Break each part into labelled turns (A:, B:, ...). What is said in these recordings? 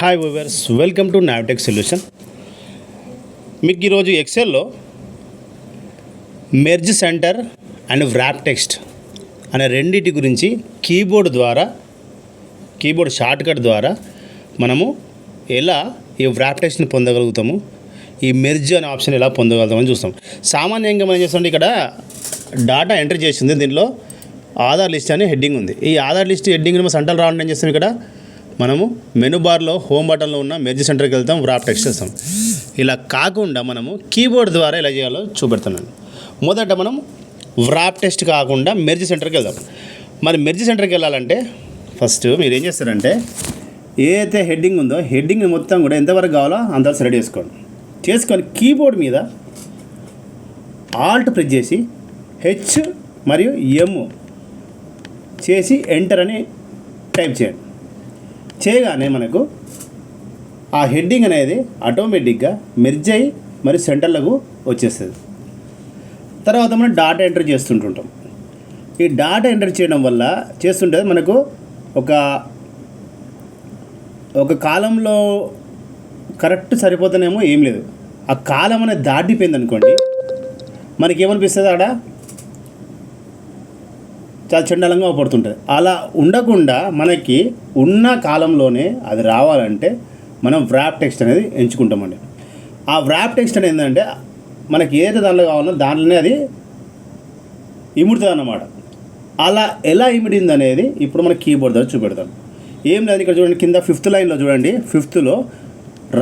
A: Hi viewers welcome to Navitech solution మీకు ఈరోజు ఎక్సెల్లో merge center and wrap text అనే రెండింటి గురించి కీబోర్డ్ ద్వారా కీబోర్డ్ షార్ట్కట్ ద్వారా మనము ఎలా ఈ వ్రాప్ టెక్స్ట్ని పొందగలుగుతాము ఈ మెర్జ్ అనే ఆప్షన్ ఎలా పొందగలుగుతామని చూస్తాం. సామాన్యంగా మనం చేస్తుంటే ఇక్కడ డాటా ఎంటర్ చేసింది. దీనిలో ఆధార్ లిస్ట్ అనే హెడ్డింగ్ ఉంది. ఈ ఆధార్ లిస్ట్ హెడ్డింగ్ మనం సెంటర్ రావడం ఏం చేస్తాం ఇక్కడ? మనము మెనూ బార్లో హోమ్ బటన్లో ఉన్న మెర్జ్ సెంటర్కి వెళ్తాం వ్రాప్ టెక్స్ట్ చేస్తాం. ఇలా కాకుండా మనము కీబోర్డ్ ద్వారా ఎలా చేయాలో చూపెడుతున్నాను. మొదట మనం వ్రాప్ టెస్ట్ కాకుండా మెర్జ్ సెంటర్కి వెళ్దాం. మరి మెర్జ్ సెంటర్కి వెళ్ళాలంటే ఫస్ట్ మీరు ఏం చేస్తారంటే ఏదైతే హెడ్డింగ్ ఉందో హెడ్డింగ్ మొత్తం కూడా ఎంతవరకు కావాలో అంతవరకు రెడీ చేసుకోండి. చేసుకొని కీబోర్డ్ మీద ఆల్ట్ ప్రెస్ చేసి హెచ్ మరియు ఎమ్ చేసి ఎంటర్ అని టైప్ చేయండి. చేయగానే మనకు ఆ హెడ్డింగ్ అనేది ఆటోమేటిక్గా మెర్జ్ అయ్యి మరి సెంటర్లకు వచ్చేస్తుంది. తర్వాత మనం డాటా ఎంటర్ చేస్తుంటుంటాం. ఈ డాటా ఎంటర్ చేయడం వల్ల చేస్తుంటే మనకు ఒక ఒక కాలంలో కరెక్ట్ సరిపోతేనేమో ఏం లేదు. ఆ కాలం అనేది దాటిపోయింది అనుకోండి మనకి ఏమనిపిస్తుంది ఆడ? చాలా చండాలంగా పడుతుంటుంది. అలా ఉండకుండా మనకి ఉన్న కాలంలోనే అది రావాలంటే మనం వ్రాప్ టెక్స్ట్ అనేది ఎంచుకుంటామండి. ఆ వ్రాప్ టెక్స్ట్ అనేది ఏంటంటే మనకి ఏదైతే దానిలో కావాలో దాంట్లోనే అది ఇముడుతుంది అన్నమాట అలా ఎలా ఇమిడింది అనేది ఇప్పుడు మన కీబోర్డ్ ద్వారా చూపెడతాం. ఏం లేదు ఇక్కడ చూడండి కింద ఫిఫ్త్ లైన్లో చూడండి. ఫిఫ్త్లో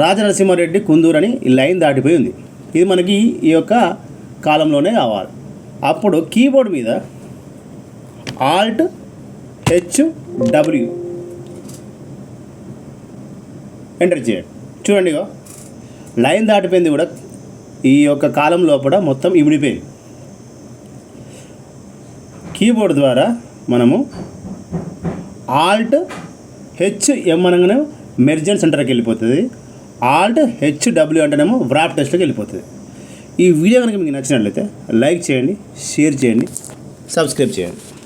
A: రాజనరసింహారెడ్డి కుందూరు అని ఈ లైన్ దాటిపోయి ఉంది. ఇది మనకి ఈ యొక్క కాలంలోనే కావాలి అప్పుడు కీబోర్డ్ మీద ఆల్ట్ హెచ్ డబ్ల్యూ. ఎంటర్ చేయండి. చూడండి ఇగో. లైన్ దాటిపోయింది కూడా ఈ యొక్క కాలం లోపల మొత్తం ఇమిడిపోయింది. కీబోర్డ్ ద్వారా మనము ఆల్ట్ హెచ్ ఎం అనగానే మెర్జెంట్ సెంటర్కి వెళ్ళిపోతుంది. ఆల్ట్ హెచ్ డబ్ల్యూ అంటేనేమో వ్రాప్ టెస్ట్కి వెళ్ళిపోతుంది. ఈ వీడియో కనుక మీకు నచ్చినట్లయితే లైక్ చేయండి షేర్ చేయండి సబ్స్క్రైబ్ చేయండి.